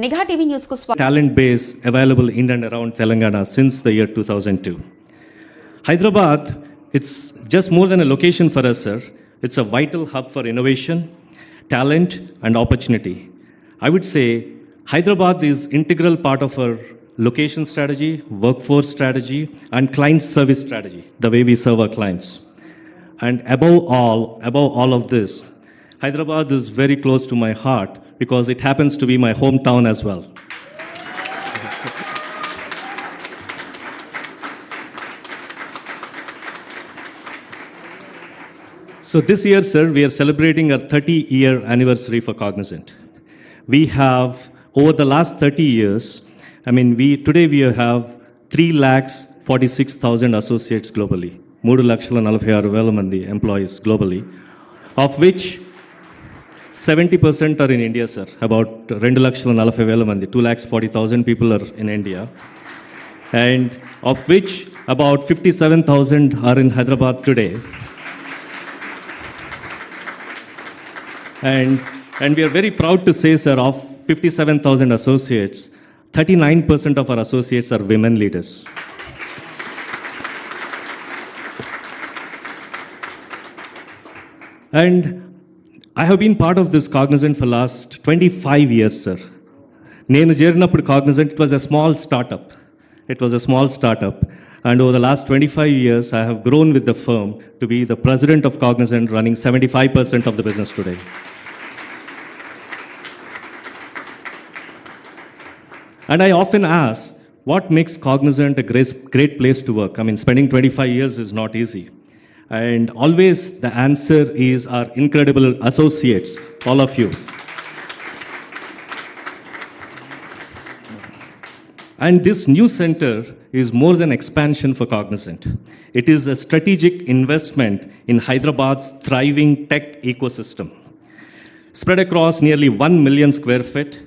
నిఘా TV news కు స్వాగతం talent base available in and around Telangana since the year 2002. Hyderabad, it's just more than a location for us, sir. It's a vital hub for innovation, talent, and opportunity. I would say Hyderabad is integral part of our location strategy, workforce strategy, and client service strategy, the way we serve our clients. And above all, above all of this, Hyderabad is very close to my heart because it happens to be my hometown as well. So this year, sir, we are celebrating our 30 year anniversary for Cognizant. We have, over the last 30 years, I mean, we today we have 3 lakhs 46,000 associates globally. మూడు లక్షల నలభై ఆరు వేల మంది employees globally of which seventy percent are in India sir about రెండు లక్షల నలభై వేల మంది two lakhs forty thousand people are in India and of which about fifty seven thousand are in Hyderabad today And, and we are very proud to say, sir, of 57,000 associates, 39% of our associates are women leaders. And I have been part of this Cognizant for last 25 years, sir. నేను చేరినప్పుడు Cognizant it was a small startup it was a small startup and over the last twenty five years I have grown with the firm to be the president of Cognizant running seventy five percent of the business today And I often ask, what makes Cognizant a great, great place to work? I mean, spending 25 years is not easy. and always the answer is our incredible associates, all of you. And this new center is more than expansion for Cognizant. It is a strategic investment in Hyderabad's thriving tech ecosystem. Spread across nearly 1 million square feet,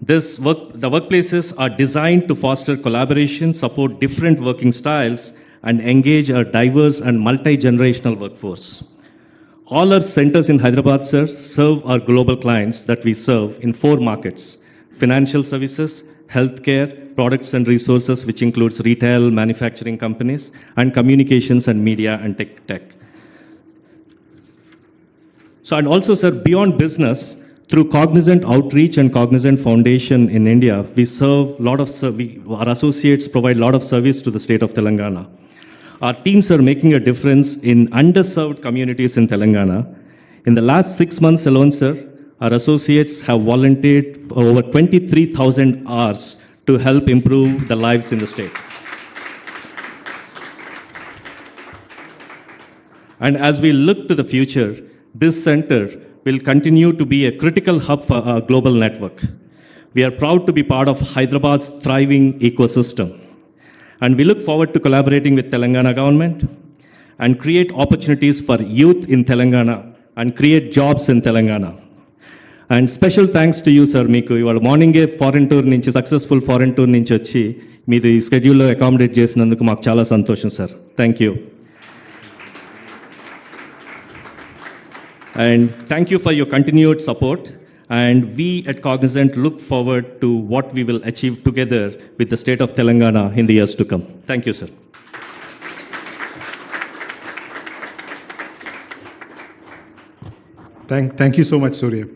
this work, the workplaces are designed to foster collaboration, support different working styles, and engage a diverse and multi-generational workforce. All our centers in Hyderabad, sir, serve our global clients that we serve in four markets financial services, healthcare, products and resources, which includes retail, manufacturing companies, and communications and media and tech. tech. So, and also, sir, beyond business, through Cognizant Outreach and Cognizant Foundation in India, we serve a lot of, we, our associates provide a lot of service to the state of Telangana. Our teams are making a difference in underserved communities in Telangana. In the last six months alone, sir, our associates have volunteered over 23,000 hours to help improve the lives in the state. And as we look to the future, this center will continue to be a critical hub for our global network. We are proud to be part of Hyderabad's thriving ecosystem. And we look forward to collaborating with Telangana government and create opportunities for youth in Telangana and create jobs in Telangana. And special thanks to you sir మీకు ఇవాళ మార్నింగే foreign tour నుంచి successful foreign tour నుంచి వచ్చి మీరు ఈ స్కెడ్యూల్లో accommodate చేసినందుకు మాకు చాలా సంతోషం sir thank you And thank you for your continued support. And we at Cognizant look forward to what we will achieve together with the state of Telangana in the years to come. Thank you, sir. Thank, thank you so much, Surya.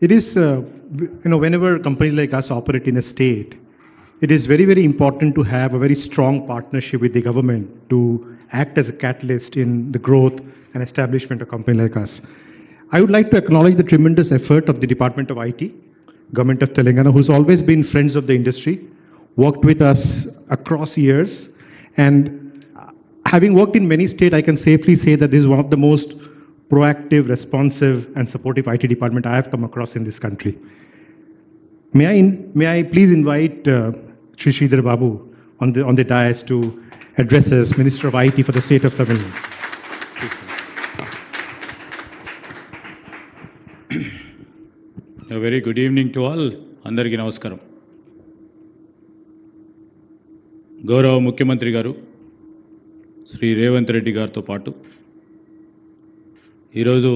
It is, uh, you know, whenever companies like us operate in a state, it is very, very important to have a very strong partnership with the government to act as a catalyst in the growth and establishment of a company like us. I would like to acknowledge the tremendous effort of the Department of IT, Government of Telangana, who's always been friends of the industry, worked with us across years, and having worked in many states, I can safely say that this is one of the most proactive, responsive, and supportive IT department I have come across in this country. May I, in, may I please invite uh, Sri Sridhar Babu on the, on the dais to address as Minister of IT for the state of Tamil Nadu. Very good evening to all. అందరికీ నమస్కారం. గౌరవ ముఖ్యమంత్రి గారు శ్రీ రేవంత్ రెడ్డి గారితో పాటు ఈరోజు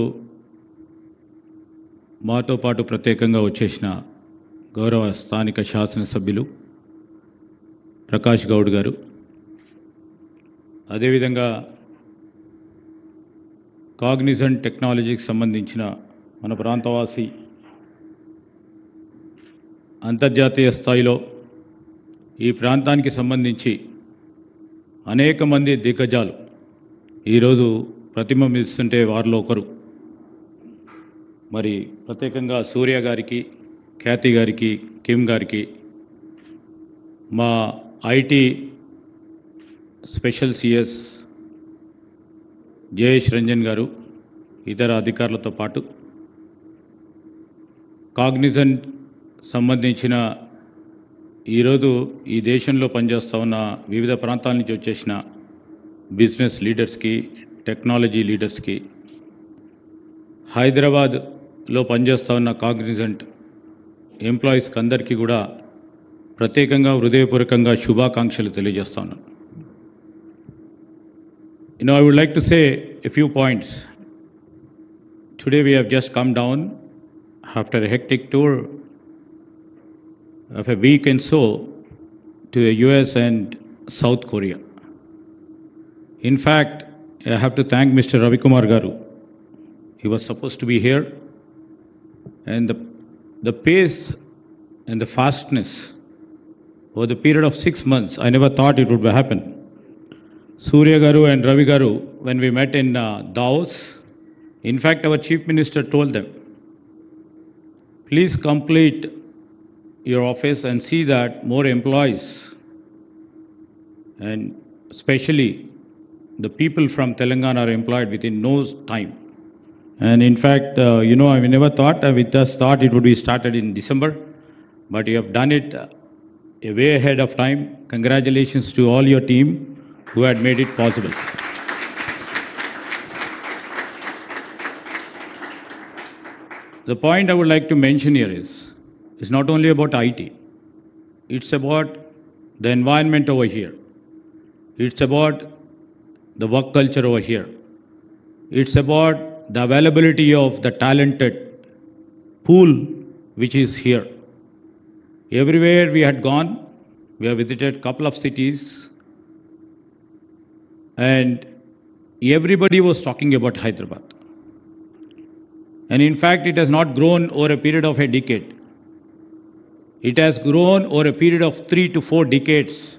మాతో పాటు ప్రత్యేకంగా వచ్చేసిన గౌరవ స్థానిక శాసనసభ్యులు ప్రకాష్ గౌడ్ గారు. అదేవిధంగా కాగ్నిజన్ టెక్నాలజీకి సంబంధించిన మన ప్రాంతవాసి అంతర్జాతీయ స్థాయిలో ఈ ప్రాంతానికి సంబంధించి అనేక మంది దిగ్గజాలు. ఈరోజు ప్రతిబింబిస్తుంటే వారిలో ఒకరు. మరి ప్రత్యేకంగా సూర్య గారికి ఖ్యాతి గారికి కిమ్ గారికి మా IT special CS Jayesh Ranjan గారు ఇతర అధికారులతో పాటు కాగ్నిజెంట్ సంబంధించిన ఈరోజు ఈ దేశంలో పనిచేస్తూ ఉన్న వివిధ ప్రాంతాల నుంచి వచ్చేసిన బిజినెస్ లీడర్స్కి టెక్నాలజీ లీడర్స్కి హైదరాబాద్లో పనిచేస్తూ ఉన్న కాగ్నిజెంట్ ఎంప్లాయీస్కి అందరికీ కూడా ప్రత్యేకంగా హృదయపూర్వకంగా శుభాకాంక్షలు తెలియజేస్తా ఉన్నాను. You know I would like to say a few points today we have just come down after hectic tour of a week and so to the US and South Korea. In fact, I have to thank Mr. Ravi Kumar Garu. He was supposed to be here, and the, the pace and the fastness over the period of six months, I never thought it would happen. Surya Garu and Ravi Garu, when we met in uh, Davos, in fact, our chief minister told them, please complete your office and see that more employees and especially the people from Telangana are employed within no time. And in fact, uh, you know, I never thought, we just thought it would be started in December, but you have done it uh, a way ahead of time. Congratulations to all your team who had made it possible. The point I would like to mention here is it's not only about IT, it's about the environment over here, it's about the work culture over here, it's about the availability of the talented pool which is here. Everywhere we had gone, we have visited couple of cities, and everybody was talking about Hyderabad. And in fact, it has not grown over a period of a decade. It has grown over a period of three to four decades.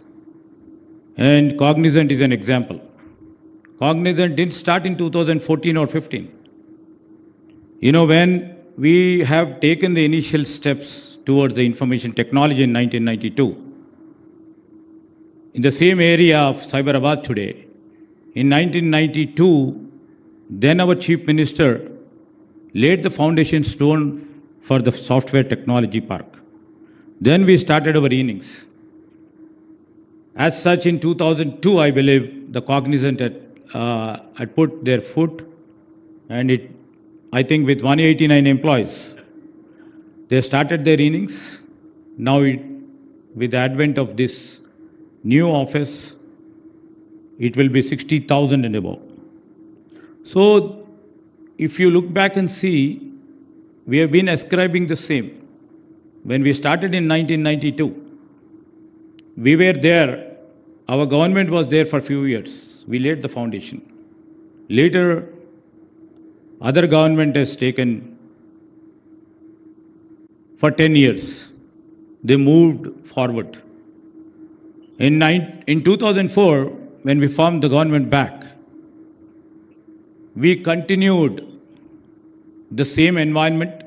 And Cognizant is an example. Cognizant didn't start in 2014 or 15. You know, when we have taken the initial steps towards the information technology in 1992, in the same area of Cyberabad today, in 1992, then our chief minister laid the foundation stone for the software technology park. Then we started our innings. As such, in 2002, I believe the Cognizant had, uh, had put their foot, and it, I think, with 189 employees, they started their innings. Now, it, with the advent of this new office, it will be 60,000 and above. So, if you look back and see, we have been ascribing the same. When we started in 1992, we were there, our government was there for a few years. We laid the foundation. Later, other government has taken for 10 years. They moved forward. In, nine, in 2004, when we formed the government back, we continued the same environment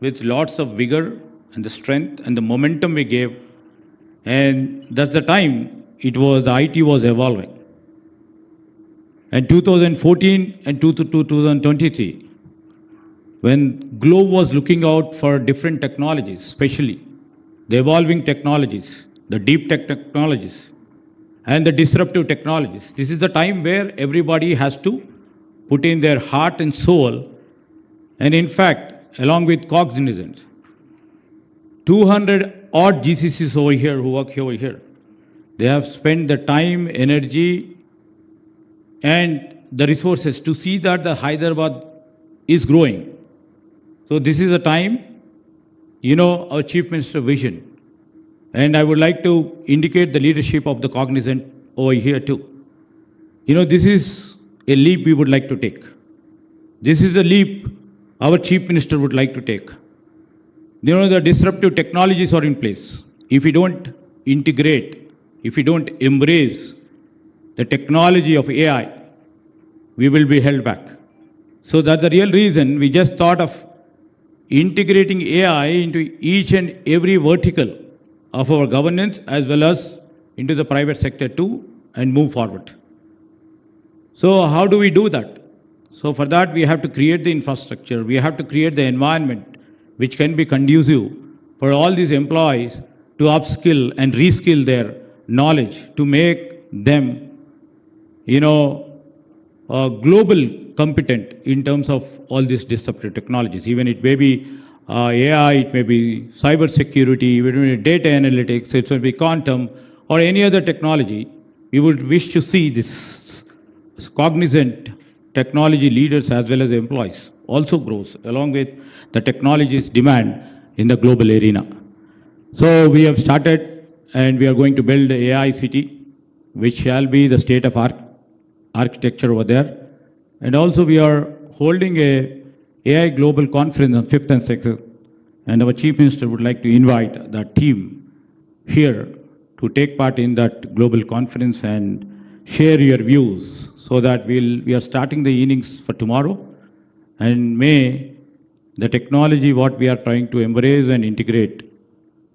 with lots of vigor and the strength and the momentum we gave. And that's the time it was the IT was evolving. And 2014 and 2023, when Globe was looking out for different technologies, especially the evolving technologies, the deep tech technologies, and the disruptive technologies. This is the time where everybody has to put in their heart and soul. And in fact, along with Cognizant, 200 odd GCCs over here who work over here, they have spent the time, energy, and the resources to see that the Hyderabad is growing. So this is a time you know, our Chief Minister vision. And I would like to indicate the leadership of the Cognizant over here too. You know, this is a leap we would like to take. This is a leap our Chief Minister would like to take. You know, the disruptive technologies are in place. If we don't integrate, if we don't embrace the technology of AI, we will be held back. So that's the real reason we just thought of integrating AI into each and every vertical of our governance as well as into the private sector too and move forward. So, how do we do that? So, for that, we have to create the infrastructure, we have to create the environment which can be conducive for all these employees to upskill and reskill their knowledge to make them, you know, uh, global competent in terms of all these disruptive technologies. Even it may be uh, AI, it may be cyber security, it may be data analytics, it may be quantum, or any other technology. We would wish to see this cognizant technology leaders as well as employees also grows along with the technology's demand in the global arena. So we have started and we are going to build a AI city, which shall be the state of arch- architecture over there. And also we are holding a AI global conference on 5th and 6th. And our chief minister would like to invite the team here to take part in that global conference and share your views so that we'll, we are starting the innings for tomorrow. And may the technology what we are trying to embrace and integrate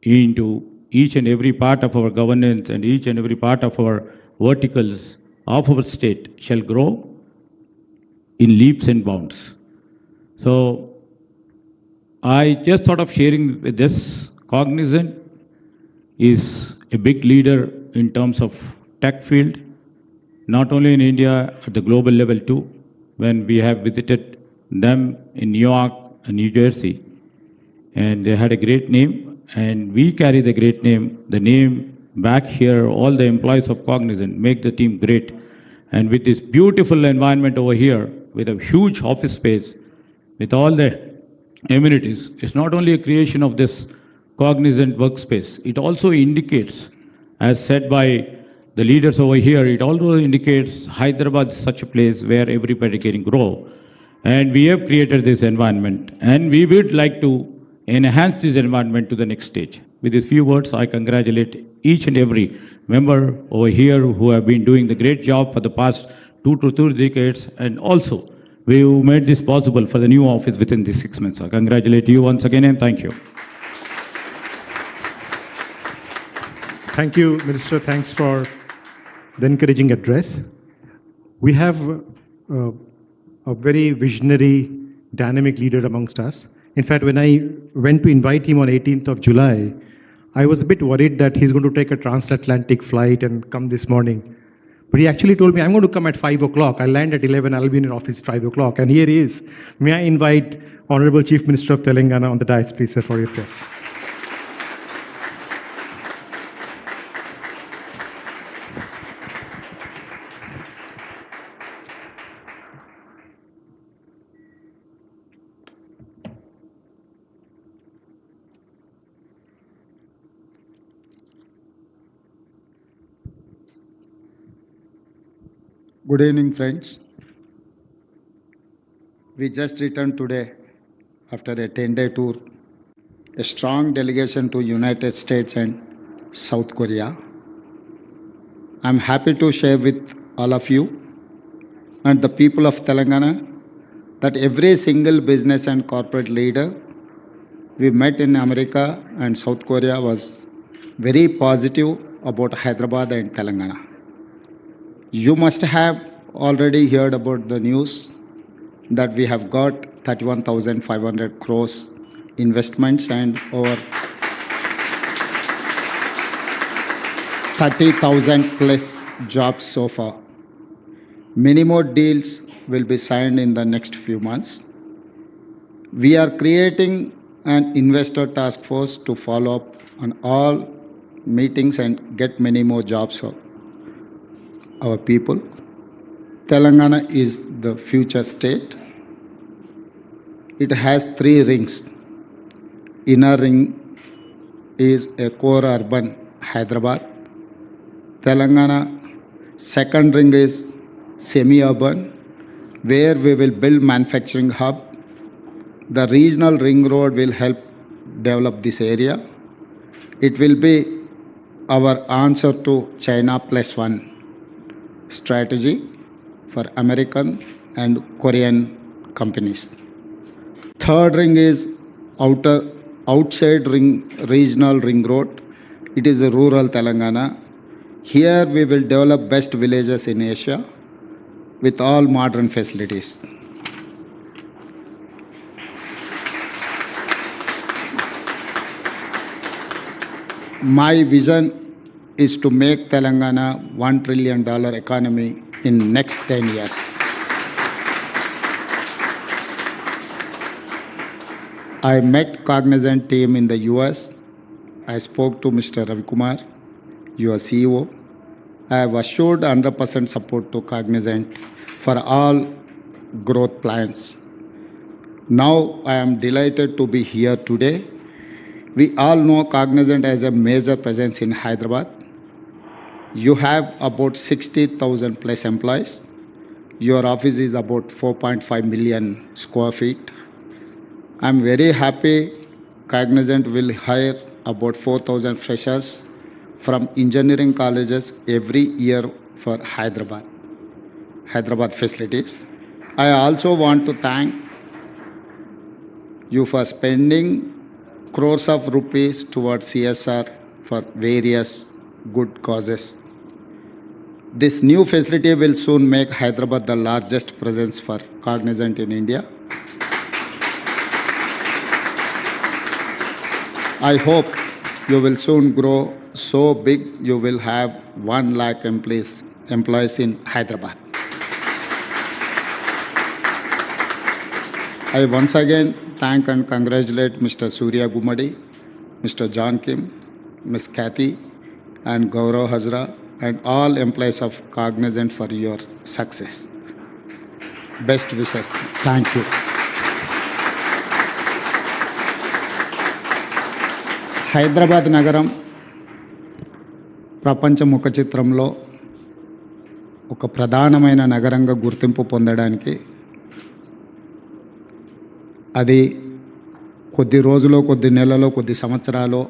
into each and every part of our governance and each and every part of our verticals of our state shall grow in leaps and bounds. So I just thought of sharing with this. Cognizant is a big leader in terms of tech field, not only in India, at the global level too. When we have visited them in New York and New Jersey, and they had a great name, and we carry the great name, the name back here, all the employees of Cognizant make the team great. And with this beautiful environment over here, with a huge office space, with all the amenities, it's not only a creation of this cognizant workspace, it also indicates, as said by the leaders over here, it also indicates Hyderabad is such a place where everybody can grow. And we have created this environment, and we would like to enhance this environment to the next stage. With these few words, I congratulate each and every member over here who have been doing the great job for the past two to three decades, and also we have made this possible for the new office within these six months. I congratulate you once again and thank you. Thank you, Minister. Thanks for the encouraging address. We have uh, a very visionary, dynamic leader amongst us. In fact, when I went to invite him on 18th of July, I was a bit worried that he's going to take a transatlantic flight and come this morning. But he actually told me, I'm going to come at 5 o'clock. I'll land at 11. I'll be in office 5 o'clock. And here he is. May I invite Honorable Chief Minister of Telangana on the dais, please, sir, for your press. Good evening, friends. We just returned today after a 10-day tour, a strong delegation to United States and South Korea. I'm happy to share with all of you and the people of Telangana that every single business and corporate leader we met in America and South Korea was very positive about Hyderabad and Telangana. You must have already heard about the news that we have got 31,500 crores investments and over 30,000 plus jobs so far. Many more deals will be signed in the next few months. We are creating an investor task force to follow up on all meetings and get many more jobs for our people. Telangana is the future state. It has three rings inner ring is a core urban Hyderabad. Telangana second ring is semi-urban where we will build manufacturing hub. The regional ring road will help develop this area. It will be our answer to China plus one strategy for American and Korean companies. Third ring is outer outside ring regional ring road. It is a rural Telangana. Here we will develop best villages in Asia with all modern facilities. My vision is to make Telangana 1 trillion dollar economy in next 10 years. I met Cognizant team in the US. I spoke to Mr. Ravi Kumar, your CEO. I have assured 100% support to Cognizant for all growth plans. Now I am delighted to be here today. We all know Cognizant has a major presence in Hyderabad. You have about 60,000 plus employees. Your office is about 4.5 million square feet. I'm very happy Cognizant will hire about 4,000 freshers from engineering colleges every year for Hyderabad, Hyderabad facilities. I also want to thank you for spending crores of rupees towards CSR for various good causes. This new facility will soon make Hyderabad the largest presence for Cognizant in India. I hope you will soon grow so big you will have 1 lakh employees, employees in Hyderabad. I once again thank and congratulate Mr. Surya Gumadi, Mr. John Kim, Ms. Kathy, and Gaurav Hazra, and all employees of Cognizant for your success. Best wishes. Thank you. Hyderabad నగరం ప్రపంచ ముఖ చిత్రంలో ఒక ప్రధానమైన నగరంగా గుర్తింపు పొందడానికి అది కొద్ది రోజులో కొద్ది నెలలో కొద్ది సంవత్సరాలు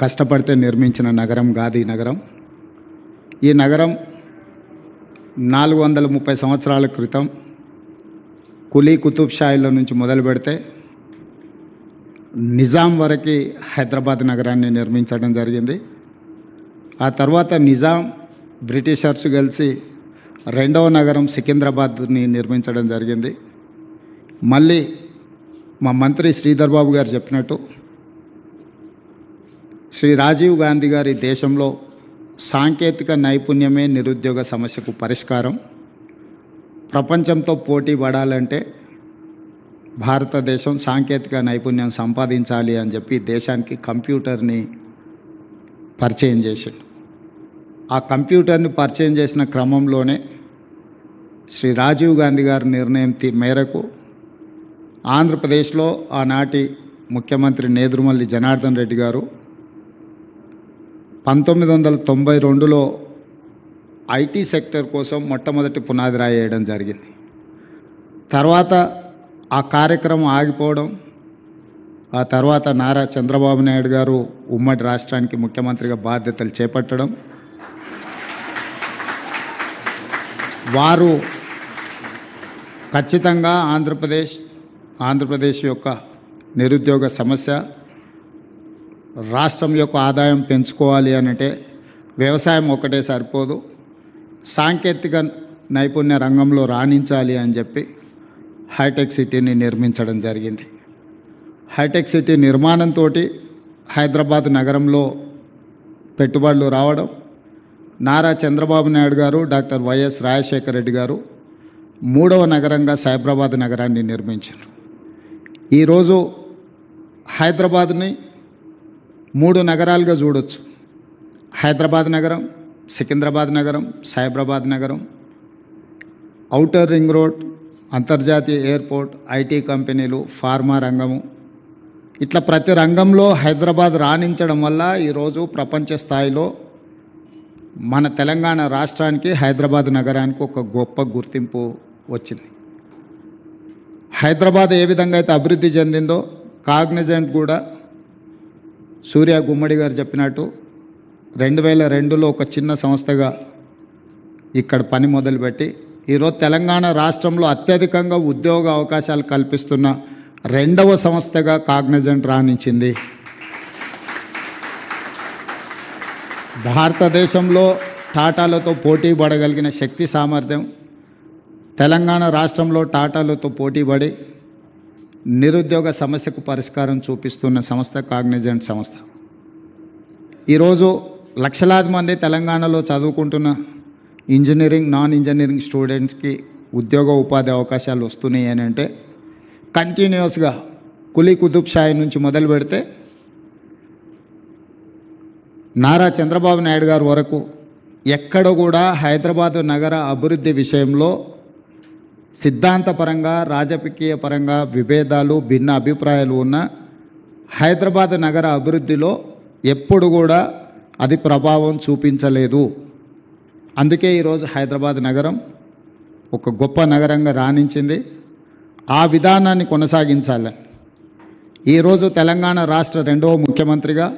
కష్టపడితే నిర్మించిన నగరం గాంధీ నగరం. ఈ నగరం నాలుగు వందల ముప్పై సంవత్సరాల క్రితం కులీ కుతుబ్ షాయిల నుంచి మొదలు పెడితే నిజాం వరకు హైదరాబాద్ నగరాన్ని నిర్మించడం జరిగింది. ఆ తర్వాత నిజాం బ్రిటిషర్స్ కలిసి రెండవ నగరం సికింద్రాబాద్ని నిర్మించడం జరిగింది. మళ్ళీ మా మంత్రి శ్రీధర్ బాబు గారు చెప్పినట్టు శ్రీ రాజీవ్ గాంధీ గారి దేశంలో సాంకేతిక నైపుణ్యమే నిరుద్యోగ సమస్యకు పరిష్కారం. ప్రపంచంతో పోటీ పడాలంటే భారతదేశం సాంకేతిక నైపుణ్యం సంపాదించాలి అని చెప్పి దేశానికి కంప్యూటర్ని పరిచయం చేశాడు ఆ కంప్యూటర్ని పరిచయం చేసిన క్రమంలోనే శ్రీ రాజీవ్ గాంధీ గారి నిర్ణయం మేరకు ఆంధ్రప్రదేశ్లో ఆనాటి ముఖ్యమంత్రి నేదురుమల్లి జనార్దన్ రెడ్డి గారు పంతొమ్మిది వందల తొంభై రెండులో ఐటీ సెక్టర్ కోసం మొట్టమొదటి పునాది రాయడం జరిగింది. తర్వాత ఆ కార్యక్రమం ఆగిపోవడం ఆ తర్వాత నారా చంద్రబాబు నాయుడు గారు ఉమ్మడి రాష్ట్రానికి ముఖ్యమంత్రిగా బాధ్యతలు చేపట్టడం వారు ఖచ్చితంగా ఆంధ్రప్రదేశ్ ఆంధ్రప్రదేశ్ యొక్క నిరుద్యోగ సమస్య రాష్ట్రం యొక్క ఆదాయం పెంచుకోవాలి అనంటే వ్యవసాయం ఒకటే సరిపోదు. సాంకేతిక నైపుణ్య రంగంలో రాణించాలి అని చెప్పి హైటెక్ సిటీని నిర్మించడం జరిగింది. హైటెక్ సిటీ నిర్మాణంతో హైదరాబాద్ నగరంలో పెట్టుబడులు రావడం నారా చంద్రబాబు నాయుడు గారు డాక్టర్ వైఎస్ రాజశేఖర రెడ్డి గారు మూడవ నగరంగా సైబరాబాద్ నగరాన్ని నిర్మించారు. ఈరోజు హైదరాబాద్ని మూడు నగరాలుగా చూడొచ్చు. హైదరాబాద్ నగరం సికింద్రాబాద్ నగరం సైబరాబాద్ నగరం ఔటర్ రింగ్ రోడ్ అంతర్జాతీయ ఎయిర్పోర్ట్ ఐటీ కంపెనీలు ఫార్మా రంగము. ఇట్లా ప్రతి రంగంలో హైదరాబాద్ రాణించడం వల్ల ఈరోజు ప్రపంచ స్థాయిలో మన తెలంగాణ రాష్ట్రానికి హైదరాబాద్ నగరానికి ఒక గొప్ప గుర్తింపు వచ్చింది. హైదరాబాద్ ఏ విధంగా అయితే అభివృద్ధి చెందిందో కాగ్నిజెంట్ కూడా సూర్య గుమ్మడి గారు చెప్పినట్టు రెండు వేల రెండులో ఒక చిన్న సంస్థగా ఇక్కడ పని మొదలుపెట్టి ఈరోజు తెలంగాణ రాష్ట్రంలో అత్యధికంగా ఉద్యోగ అవకాశాలు కల్పిస్తున్న రెండవ సంస్థగా కాగ్నజెంట్ రాణించింది. భారతదేశంలో టాటాలతో పోటీ పడగలిగిన శక్తి సామర్థ్యం తెలంగాణ రాష్ట్రంలో టాటాలతో పోటీపడి నిరుద్యోగ సమస్యకు పరిష్కారం చూపిస్తున్న సంస్థ కాగ్నిజెంట్ సంస్థ. ఈరోజు లక్షలాది మంది తెలంగాణలో చదువుకుంటున్న ఇంజనీరింగ్ నాన్ ఇంజనీరింగ్ స్టూడెంట్స్కి ఉద్యోగ ఉపాధి అవకాశాలు వస్తున్నాయి అని అంటే కంటిన్యూస్గా కులీ కుతుబ్ షాయి నుంచి మొదలు పెడితే నారా చంద్రబాబు నాయుడు గారు వరకు ఎక్కడ కూడా హైదరాబాదు నగర అభివృద్ధి విషయంలో సిద్ధాంతపరంగా రాజకీయ పరంగా విభేదాలు భిన్న అభిప్రాయాలు ఉన్న హైదరాబాద్ నగర అభివృద్ధిలో ఎప్పుడు కూడా అది ప్రభావం చూపించలేదు. అందుకే ఈరోజు హైదరాబాద్ నగరం ఒక గొప్ప నగరంగా రాణించింది. ఆ విధానాన్ని కొనసాగించాలి. ఈరోజు తెలంగాణ రాష్ట్ర రెండవ ముఖ్యమంత్రిగా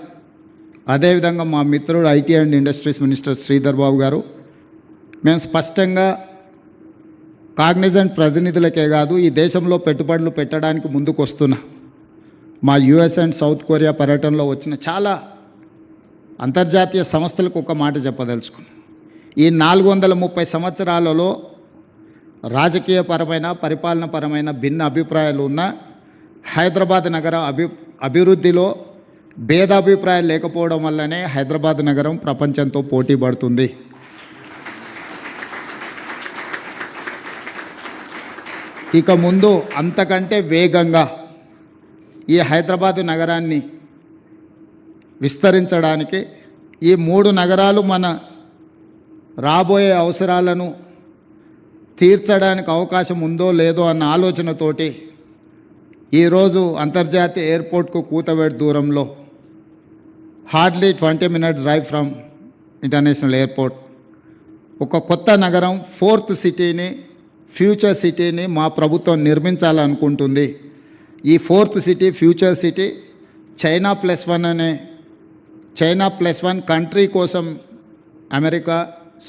అదేవిధంగా మా మిత్రుడు IT and industries minister Sridhar Babu గారు. మేము స్పష్టంగా కాగ్నిజెంట్ ప్రతినిధులకే కాదు ఈ దేశంలో పెట్టుబడులు పెట్టడానికి ముందుకు వస్తున్నా మా యుఎస్ అండ్ సౌత్ కొరియా పర్యటనలో వచ్చిన చాలా అంతర్జాతీయ సంస్థలకు ఒక మాట చెప్పదలుచుకున్నాను ఈ నాలుగు వందల ముప్పై సంవత్సరాలలో రాజకీయపరమైన పరిపాలనపరమైన భిన్న అభిప్రాయాలు ఉన్న హైదరాబాద్ నగర అభి అభివృద్ధిలో భేదాభిప్రాయాలు లేకపోవడం వల్లనే హైదరాబాద్ నగరం ప్రపంచంతో పోటీ పడుతుంది ఇక ముందు అంతకంటే వేగంగా ఈ హైదరాబాదు నగరాన్ని విస్తరించడానికి ఈ మూడు నగరాలు మన రాబోయే అవసరాలను తీర్చడానికి అవకాశం ఉందో లేదో అన్న ఆలోచనతోటి ఈరోజు అంతర్జాతీయ ఎయిర్పోర్ట్కు కూతవేడు దూరంలో hardly twenty minutes drive from international airport. ఒక కొత్త నగరం ఫోర్త్ సిటీని ఫ్యూచర్ సిటీని మా ప్రభుత్వం నిర్మించాలనుకుంటుంది. ఈ fourth city future city China plus one అనే చైనా ప్లస్ వన్ కంట్రీ కోసం అమెరికా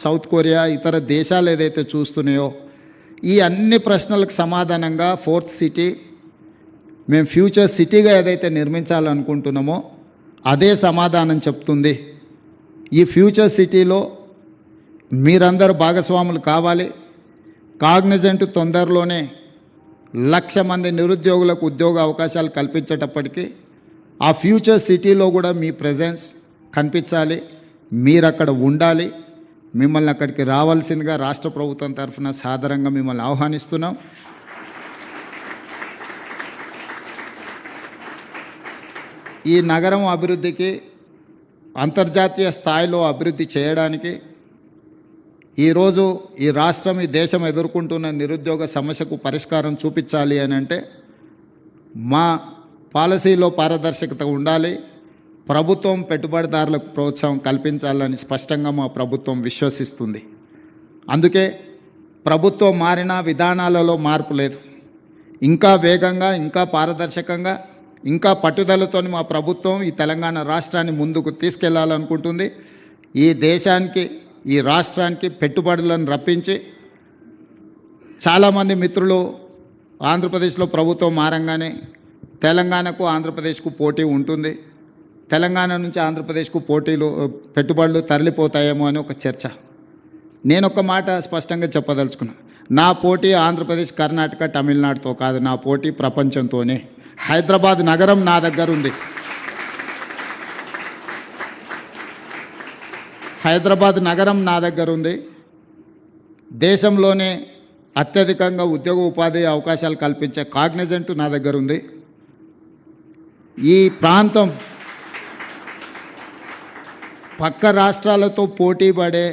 సౌత్ కొరియా ఇతర దేశాలు ఏదైతే చూస్తున్నాయో ఈ అన్ని ప్రశ్నలకు సమాధానంగా ఫోర్త్ సిటీ మేము ఫ్యూచర్ సిటీగా ఏదైతే నిర్మించాలనుకుంటున్నామో అదే సమాధానం చెప్తుంది. ఈ ఫ్యూచర్ సిటీలో మీరందరూ భాగస్వాములు కావాలి. కాగ్నిజెంట్ తొందరలోనే లక్ష మంది నిరుద్యోగులకు ఉద్యోగ అవకాశాలు కల్పించేటప్పటికీ ఆ ఫ్యూచర్ సిటీలో కూడా మీ ప్రజెన్స్ కనిపించాలి. మీరు అక్కడ ఉండాలి. మిమ్మల్ని అక్కడికి రావాల్సిందిగా రాష్ట్ర ప్రభుత్వం తరఫున సాధారణంగా మిమ్మల్ని ఆహ్వానిస్తున్నాం. ఈ నగరం అభివృద్ధికి అంతర్జాతీయ స్థాయిలో అభివృద్ధి చేయడానికి ఈరోజు ఈ రాష్ట్రం ఈ దేశం ఎదుర్కొంటున్న నిరుద్యోగ సమస్యకు పరిష్కారం చూపించాలి అని అంటే మా పాలసీలో పారదర్శకత ఉండాలి ప్రభుత్వం పెట్టుబడిదారులకు ప్రోత్సాహం కల్పించాలని స్పష్టంగా మా ప్రభుత్వం విశ్వసిస్తుంది. అందుకే ప్రభుత్వం మారిన విధానాలలో మార్పు లేదు. ఇంకా వేగంగా ఇంకా పారదర్శకంగా ఇంకా పట్టుదలతో మా ప్రభుత్వం ఈ తెలంగాణ రాష్ట్రాన్ని ముందుకు తీసుకెళ్ళాలనుకుంటుంది. ఈ దేశానికి ఈ రాష్ట్రానికి పెట్టుబడులను రప్పించి చాలామంది మిత్రులు ఆంధ్రప్రదేశ్లో ప్రభుత్వం మారంగానే తెలంగాణకు ఆంధ్రప్రదేశ్కు పోటీ ఉంటుంది. తెలంగాణ నుంచి ఆంధ్రప్రదేశ్కు పోటీలు పెట్టుబడులు తరలిపోతాయేమో అని ఒక చర్చ. నేను ఒక మాట స్పష్టంగా చెప్పదలుచుకున్నా. నా పోటీ ఆంధ్రప్రదేశ్ కర్ణాటక తమిళనాడుతో కాదు నా పోటీ ప్రపంచంతోనే. హైదరాబాద్ నగరం నా దగ్గర ఉంది హైదరాబాద్ నగరం నా దగ్గర ఉంది. దేశంలోనే అత్యధికంగా ఉద్యోగ ఉపాధి అవకాశాలు కల్పించే కాగ్నిజెంట్ నా దగ్గర ఉంది. ఈ ప్రాంతం పక్క రాష్ట్రాలతో పోటీ పడే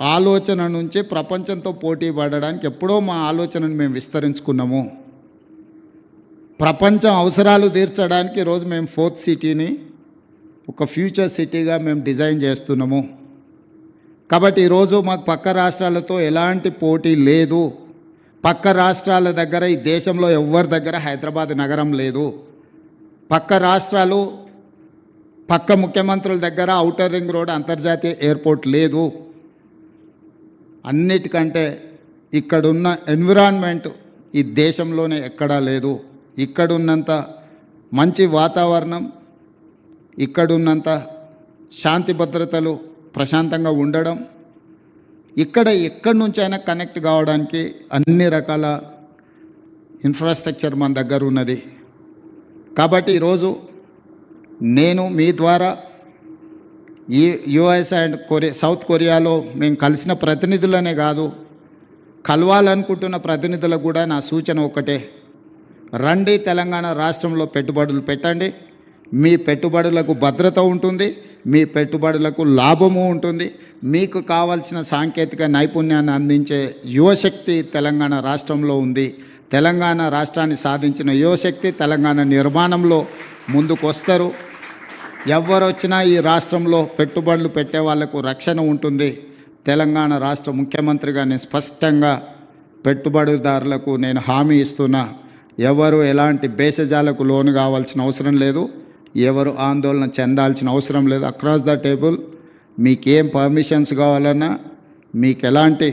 ఆలోచన నుంచి ప్రపంచంతో పోటీ పడడానికి ఎప్పుడో మా ఆలోచనను మేము విస్తరించుకున్నాము. ప్రపంచం అవసరాలు తీర్చడానికి ఈరోజు మేము ఫోర్త్ సిటీని ఒక ఫ్యూచర్ సిటీగా మేము డిజైన్ చేస్తున్నాము. కాబట్టి ఈరోజు మాకు పక్క రాష్ట్రాలతో ఎలాంటి పోటీ లేదు. పక్క రాష్ట్రాల దగ్గర ఈ దేశంలో ఎవరి దగ్గర హైదరాబాద్ నగరం లేదు. పక్క రాష్ట్రాలు పక్క ముఖ్యమంత్రుల దగ్గర ఔటర్ రింగ్ రోడ్ అంతర్జాతీయ ఎయిర్పోర్ట్ లేదు. అన్నిటికంటే ఇక్కడున్న ఎన్విరాన్మెంట్ ఈ దేశంలోనే ఎక్కడా లేదు. ఇక్కడున్నంత మంచి వాతావరణం ఇక్కడున్నంత శాంతి భద్రతలు ప్రశాంతంగా ఉండడం ఇక్కడ ఎక్కడి నుంచైనా కనెక్ట్ కావడానికి అన్ని రకాల ఇన్ఫ్రాస్ట్రక్చర్ మన దగ్గర ఉన్నది. కాబట్టి ఈరోజు నేను మీ ద్వారా ఈ యుఎస్ అండ్ కొరియా సౌత్ కొరియాలో మేము కలిసిన ప్రతినిధులనే కాదు కలవాలనుకుంటున్న ప్రతినిధులకు కూడా నా సూచన ఒకటే. రండి తెలంగాణ రాష్ట్రంలో పెట్టుబడులు పెట్టండి. మీ పెట్టుబడులకు భద్రత ఉంటుంది. మీ పెట్టుబడులకు లాభము ఉంటుంది. మీకు కావాల్సిన సాంకేతిక నైపుణ్యాన్ని అందించే యువశక్తి తెలంగాణ రాష్ట్రంలో ఉంది. తెలంగాణ రాష్ట్రాన్ని సాధించిన యువశక్తి తెలంగాణ నిర్మాణంలో ముందుకు వస్తారు ఎవరు వచ్చినా ఈ రాష్ట్రంలో పెట్టుబడులు పెట్టే వాళ్ళకు రక్షణ ఉంటుంది. తెలంగాణ రాష్ట్ర ముఖ్యమంత్రిగా నేను స్పష్టంగా పెట్టుబడిదారులకు నేను హామీ ఇస్తున్నా. ఎవరు ఎలాంటి బేసజాలకు లోను కావాల్సిన అవసరం లేదు. ఎవరు ఆందోళన చెందాల్సిన అవసరం లేదు అక్రాస్ ద టేబుల్ మీకేం పర్మిషన్స్ కావాలన్నా మీకు ఎలాంటి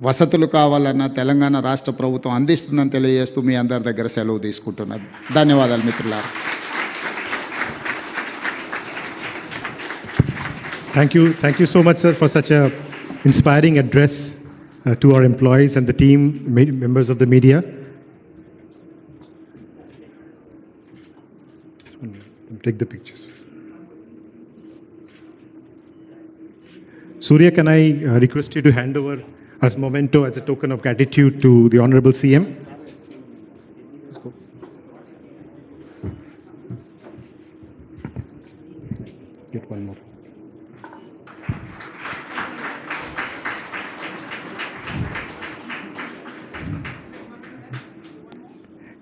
వసతులు కావాలన్నా తెలంగాణ రాష్ట్ర ప్రభుత్వం అందిస్తుందని తెలియజేస్తూ మీ అందరి దగ్గర సెలవు తీసుకుంటున్నారు ధన్యవాదాలు మిత్రులారా Thank you. Thank you so much, sir, for such inspiring inspiring address uh, to our employees and the team, me- members of the media. Take the pictures. Surya, can I uh, request you to hand over as memento as a token of gratitude to the Honorable CM? Get one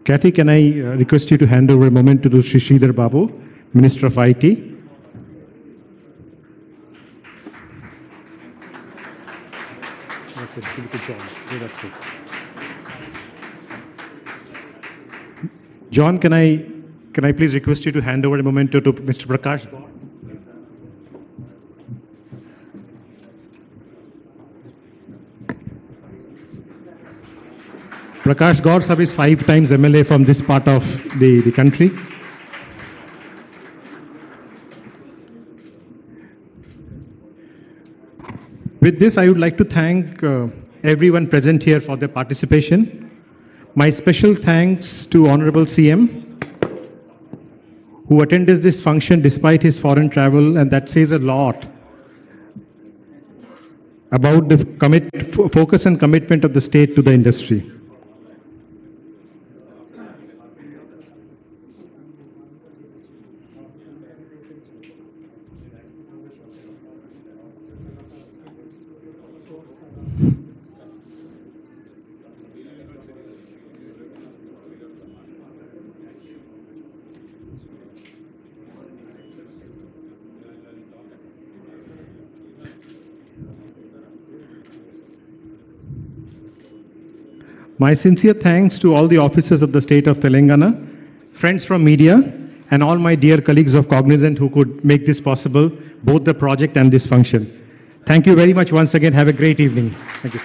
Kathy, can I uh, request you to hand over a moment to Sri Sridhar Babu, Minister of IT? That's it. Give it to John. Yeah, that's it. John, can I can I please request you to hand over a moment to, to Mr. Prakash? Gaur? Prakash Gaur is five times MLA from this part of the, the country. With this, I would like to thank uh, everyone present here for their participation. My special thanks to Honorable CM, who attended this function despite his foreign travel, and that says a lot about the commit, focus and commitment of the state to the industry. My sincere thanks to all the officers of the state of Telangana, friends from media, and all my dear colleagues of Cognizant who could make this possible, both the project and this function. Thank you very much once again. Have a great evening. Thank you.